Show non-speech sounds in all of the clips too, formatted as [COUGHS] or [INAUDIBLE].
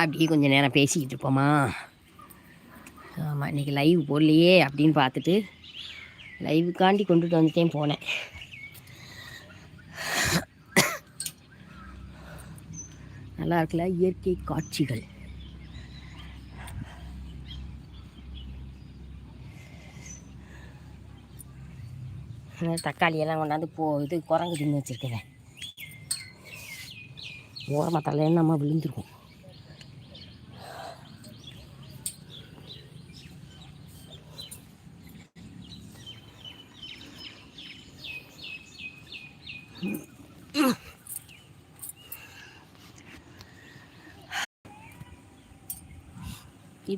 அப்படியே கொஞ்சம் நேரம் பேசிக்கிட்டு இருப்போமா? ஆமாம் இன்றைக்கி லைவ் போடலையே அப்படின்னு பார்த்துட்டு லைவுக்காண்டி கொண்டுட்டு வந்துட்டேன் போனேன். நல்லா இருக்குல்ல? இயற்கை காட்சிகள். தக்காளியெல்லாம் கொண்டாந்து போ இது குரங்கு தின்னு வச்சுருக்கிறேன் ஓரமாக தலைன்னு நம்ம விழுந்துருக்கோம்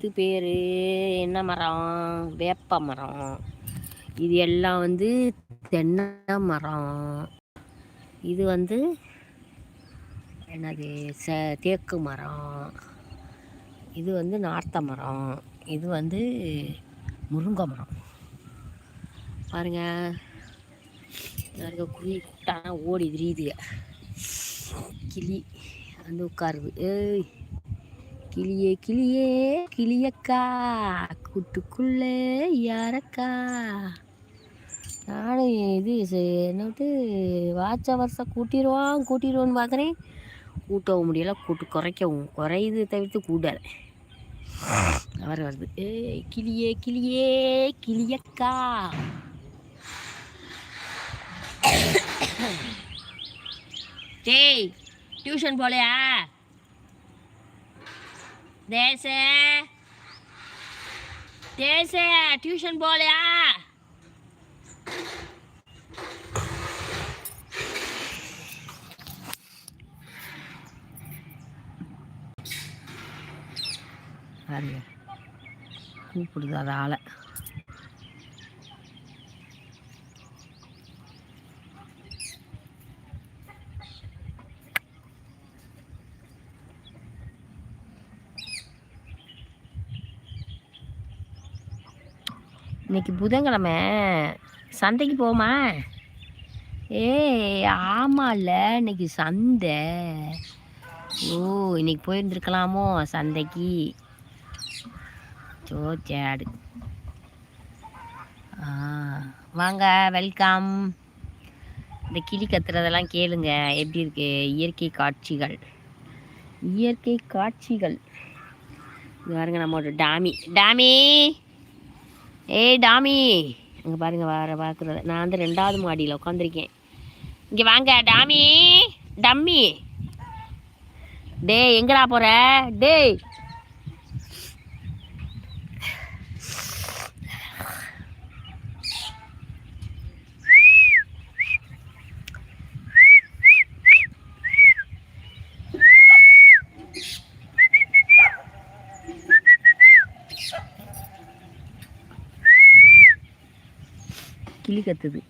இது பேர் என்ன மரம்? வேப்ப மரம். இது எல்லாம் வந்து தென்னை மரம். இது வந்து என்னது? ச தேக்கு மரம். இது வந்து நார்த்த மரம். இது வந்து முருங்கை மரம். பாருங்கள் நிறைய குழி கூட்டான ஓடி திரியுதுங்க கிளி வந்து உட்காருது. ஏய். கிளியே கிளியே கிளியக்கா. கூட்டுக்குள்ளே யாரக்கா? நானும் இது என்னட்டு வாட்ச வருஷம் கூட்டிடுவான் கூட்டிடுவோன்னு பார்க்குறேன் கூட்டவும் முடியலை கூட்டு குறைக்கவும் குறையுது தவிர்த்து கூடலை அவர் வருது. ஏ கிளியே கிளியே கிளியக்கா. [COUGHS] டேய் டியூஷன் போலையா? தேச. தேச டியூஷன் போலையா? பாருங்க கூப்பிடுது அது ஆளை. இன்னைக்கு புதன்கிழமை. சந்தைக்கு போமா ஏ ஆமாம்ல இன்னைக்கு சந்தை. ஓ இன்னைக்கு போயிருந்துருக்கலாமோ சந்தைக்கு? சோ சேடு. ஆ வாங்க வெல்கம். இந்த கிளி கத்துறதெல்லாம் கேளுங்க. எப்படி இருக்கு? இயற்கை காட்சிகள். இயற்கை காட்சிகள். இது பாருங்க நம்மளோட டாமி. டாமி! ஏய் டாமி. அங்கே பாருங்க வர பார்க்குறது நான் வந்து ரெண்டாவது மாடியில் உட்காந்துருக்கேன் இங்கே வாங்க டாமி. டம்மி. டேய் எங்கடா போகிற டேய். கிளி கத்துது.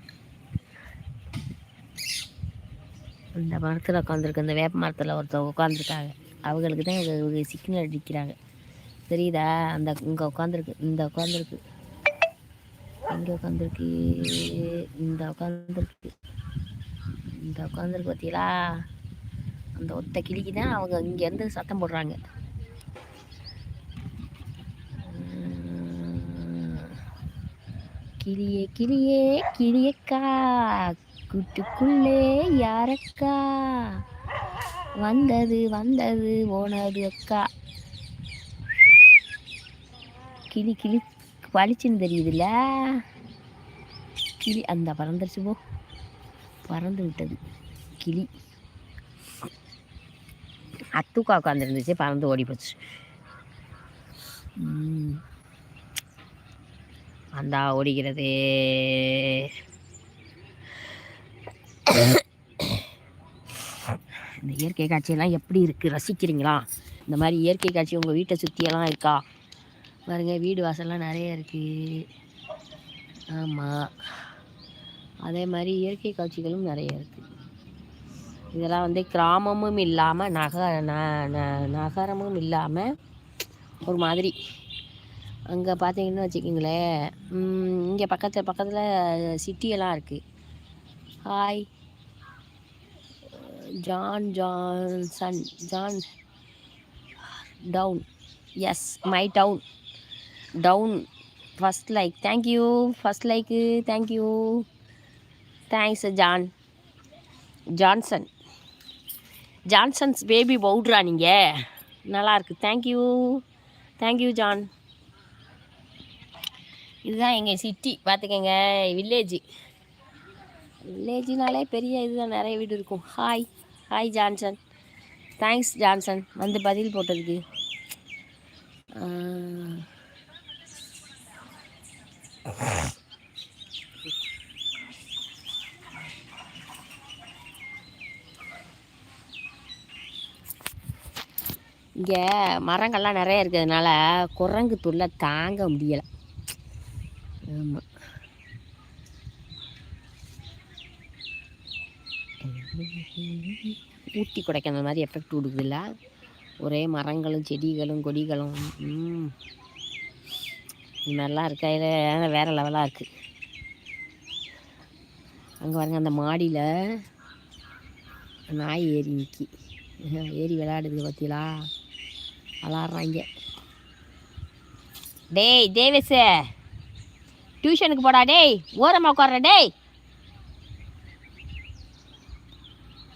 இந்த மரத்தில் உட்காந்துருக்கு இந்த வேப்ப மரத்தில் ஒருத்தவங்க உட்காந்துருக்காங்க அவங்களுக்கு தான் இவங்க சிக்னல் அடிக்கிறாங்க. தெரியுதா? அந்த இங்கே உட்காந்துருக்கு இந்த உட்காந்துருக்கு இங்கே உட்காந்துருக்கு இந்த உட்காந்துருக்கு இந்த உட்காந்துருக்கு பார்த்தீங்களா அந்த ஒத்த கிளிக்கு தான் அவங்க இங்கேருந்து சத்தம் போடுறாங்க. கிளியே கிளியே கிளியக்கா. கூட்டுக்குள்ளே யாரக்கா? வந்தது வந்தது ஓனது அக்கா. கிளி கிளி பளிச்சுன்னு தெரியுதுல்ல? கிளி அந்த பறந்துருச்சு போ. பறந்து விட்டது. கிளி. அத்துக்கா உட்காந்துருந்துச்சு பறந்து ஓடி போச்சு அந்தா ஓடிக்கிறது. இந்த இயற்கை காட்சியெல்லாம் எப்படி இருக்குது ரசிக்கிறீங்களா? இந்த மாதிரி இயற்கை காட்சி உங்கள் வீட்டை சுற்றியெல்லாம் இருக்கா? பாருங்கள் வீடு வாசல்லாம் நிறைய இருக்குது ஆமாம் அதே மாதிரி இயற்கை காட்சிகளும் நிறைய இருக்குது இதெல்லாம் வந்து கிராமமும் இல்லாமல் நக நகரமும் இல்லாமல் ஒரு மாதிரி. அங்கே பார்த்தீங்கன்னு வச்சுக்கிங்களேன். இங்கே பக்கத்தில் பக்கத்தில் சிட்டியெல்லாம் இருக்குது hi John Johnson John town yes my town town first like thank you first like thank you thanks John Johnson Johnson's baby பவுட்ரா நீங்கள் நல்லாயிருக்கு தேங்க்யூ தேங்க்யூ ஜான் இதுதான் எங்கள் சிட்டி பார்த்துக்கங்க வில்லேஜ் வில்லேஜ்னாலே பெரிய இதுதான். நிறைய வீடு இருக்கும். Hi hi Johnson thanks Johnson வந்து பதில் போட்டதுக்கு. இங்கே மரங்கள்லாம் நிறைய இருக்கிறதுனால குரங்கு தொல்லை தாங்க முடியலை. ஆமாம் ஊட்டி கொடைக்கானல் மாதிரி எஃபெக்ட் கொடுக்குதுல்ல ஒரே மரங்களும் செடிகளும் கொடிகளும். இது மாதிரிலாம் இருக்கையில் வேறு லெவலாக இருக்குது அங்கே பாருங்க அந்த மாடியில் நாய் ஏறி நிற்கி ஏறி விளையாடுது பார்த்தீங்களா விளாட்றாங்க டேய் தேவேஷே டியூஷனுக்கு போடா டேய் ஓரமாக உட்கார டேய்.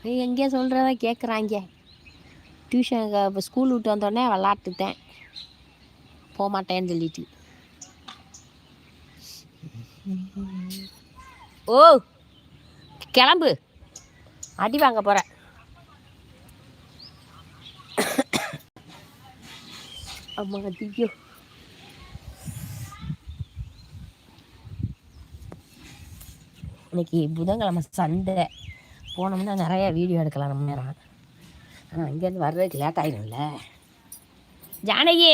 ஏய், எங்கேயோ சொல்கிறத கேட்குறாங்க டியூஷனுக்கு இப்போ ஸ்கூல் விட்டு வந்தோடனே விளாட்டுட்டேன் போக மாட்டேன்னு சொல்லிட்டு. ஓ கிளம்பு. அடி வாங்க போகிறேன் அம்மா ஐயோ. இன்னைக்கு புதன்கிழமை சண்டை. போனோம்னா நிறைய வீடியோ எடுக்கலாம் நம்ம நேரம். ஆனால் இங்கேருந்து வர்றதுக்கு லேட் ஆகிடும்ல ஜானகி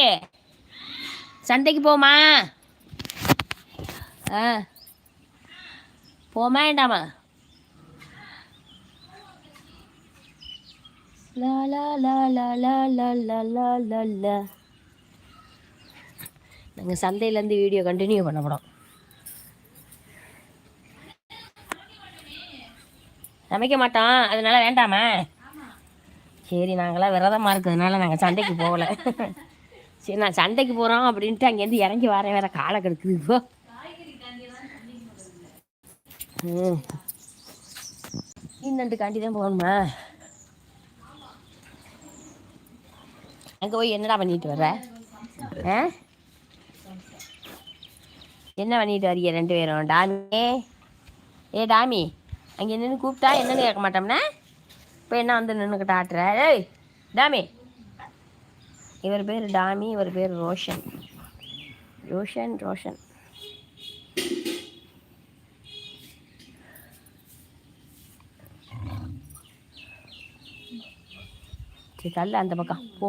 சந்தைக்கு போமா? ஆ போமா வேண்டாமா? லா லா லா லா லா லா லா லா லா லா. நாங்கள் சந்தையிலேருந்து வீடியோ கண்டினியூ பண்ண போகிறோம் சமைக்க மாட்டோம். அதனால வேண்டாமா? சரி நாங்களாம் விரதமாக இருக்கிறதுனால நாங்கள் சண்டைக்கு போகலை. சரி நான் சண்டைக்கு போகிறோம் அப்படின்ட்டு அங்கேருந்து இறங்கி வரேன். வேற காலை கெடுக்குது. இப்போ ம். இன்னண்டுக்காண்டி தான் போகணுமா? அங்கே போய் என்னடா பண்ணிட்டு வர்ற? ஆ? என்ன பண்ணிட்டு வரீங்க ரெண்டு பேரும்? டாமி? ஏ டாமி. அங்கே நின்று கூப்பிட்டா என்னன்னு கேட்க மாட்டோம்னா? இப்போ என்ன வந்து நின்றுக்கிட்ட ஆட்டுற? ஏய் டாமி. இவர் பேர் டாமி இவர் பேர் ரோஷன். ரோஷன் ரோஷன். சரி தள்ள அந்த பக்கம். போ.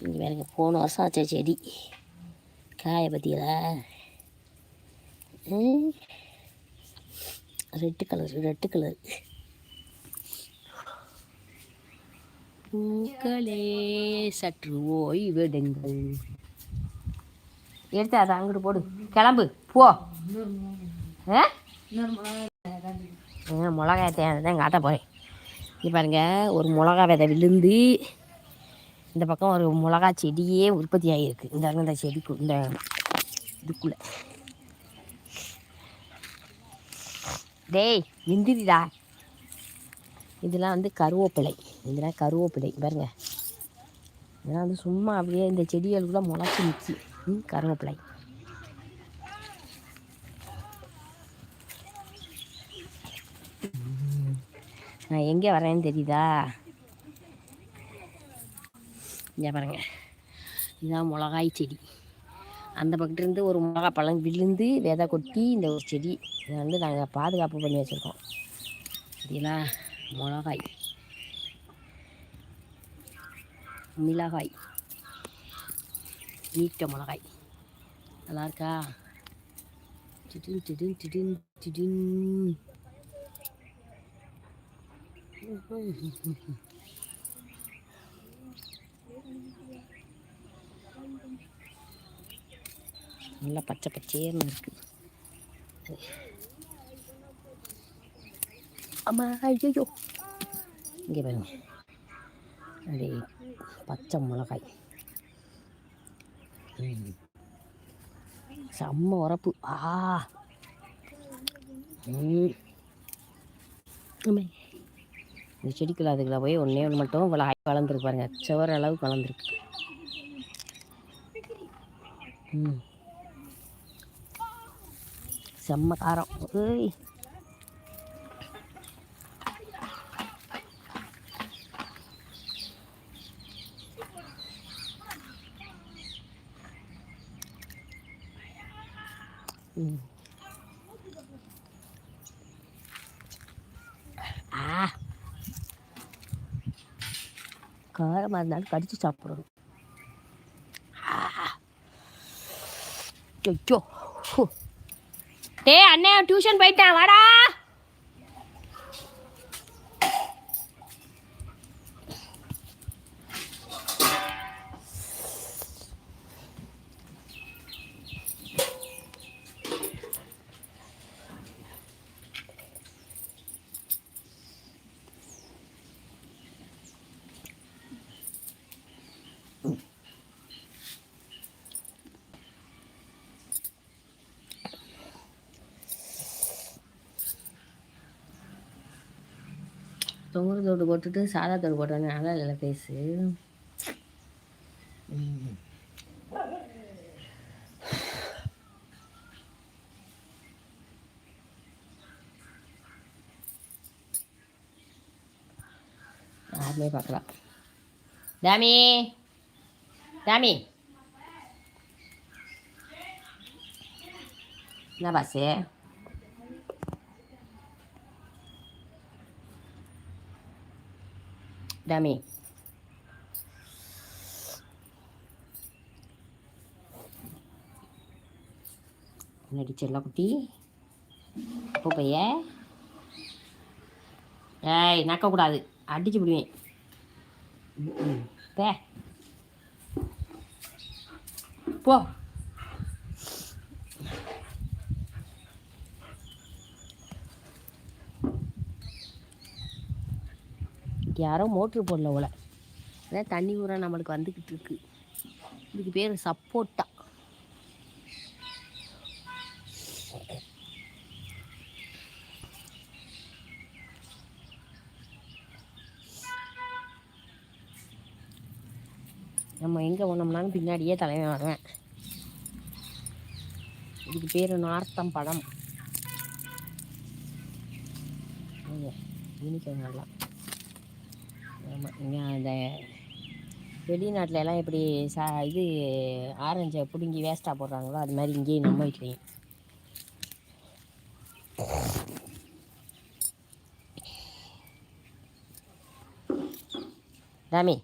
இங்கே வேறுங்க போன வருஷம் வச்ச செடி. காய பற்றியலா ரெட்டு கலர் ரெட்டு கலர். பூக்களே சற்று ஓய்வெடுங்கள். எடுத்து அதை அங்கிட்டு போடு. கிளம்பு போ. ஆ, மிளகாய் தேவை தான் காட்ட போகிறேன் இங்கே பாருங்க ஒரு மிளகா விதை விழுந்து இந்த பக்கம் ஒரு மிளகா செடியே உற்பத்தி ஆகியிருக்கு இந்த இந்த செடிக்கு இந்த இதுக்குள்ளே. டேய் எந்திரிடா இதெல்லாம் வந்து கருவேப்பிலை. இதெல்லாம் கருவேப்பிலை பாருங்க. இதெல்லாம் வந்து சும்மா அப்படியே இந்த செடிகளுக்குள்ள முளைச்சி நிற்கி ம் கருவேப்பிலை. நான் எங்கே வரேன்னு தெரியுதா? இங்கே பாருங்க. இதுதான் மிளகாய் செடி. அந்த பக்கத்துலேருந்து ஒரு மிளகா பழம் விழுந்து விதை கொட்டி இந்த ஒரு செடி. இதை வந்து நாங்கள் பாதுகாப்பு பண்ணி வச்சுருக்கோம். சரிங்களா? மிளகாய். மிளகாய். நீட்ட மிளகாய். நல்லா இருக்கா? டிடின் டிடின் டிடின் டிடின் நல்லா பச்சை பச்சேர்னு இருக்கு. அம்மா ஐயோ இங்கே பாருங்க. அப்படியே பச்சை மிளகாய். செம்ம உரப்பு. ஆ. ம். இந்த செடிக்குள்ள அதுக்குள்ள போய் ஒன்றே ஒன்று மட்டும் இவ்வளோ வளர்ந்துருக்கு பாருங்க. சுவர் அளவுக்கு வளர்ந்துருக்கு. ம். செம்ம காரம். ஏய் ம். ஆ காரமாக இருந்தாலும் கடித்து சாப்பிடணும். ஐயோ டே அண்ணே டியூஷன் போயிட்டேன். வாடா. தொங்குற தோடு போட்டுட்டு சாதா தோடு போட்டாங்க நல்லா இல்லை பேசு யாருமே பார்க்கலாம் டாமி! டாமி! என்ன பாசே? டாமி என்னடி செல்ல குட்டி அப்போ பைய ஏய் நக்கக்கூடாது. அடிச்சு விடுவேன் பே. போ. போ யாரோ மோட்ரு போடல போல. அதான் தண்ணி ஊற நம்மளுக்கு வந்துக்கிட்டு இருக்கு. இதுக்கு பேர் சப்போட்டா. நம்ம எங்கே போனோம்னாலும் பின்னாடியே தலைவன் வருவேன். இதுக்கு பேர் நார்த்தம் படம். இனிக்கும் நல்லா. ஆமாம் இங்கே அந்த வெளிநாட்டுல எல்லாம் எப்படி சா இது ஆரஞ்சை பிடுங்கி வேஸ்ட்டாக போடுறாங்களோ அது மாதிரி இங்கேயும் நம்ம வீட்லேயும். ராமி.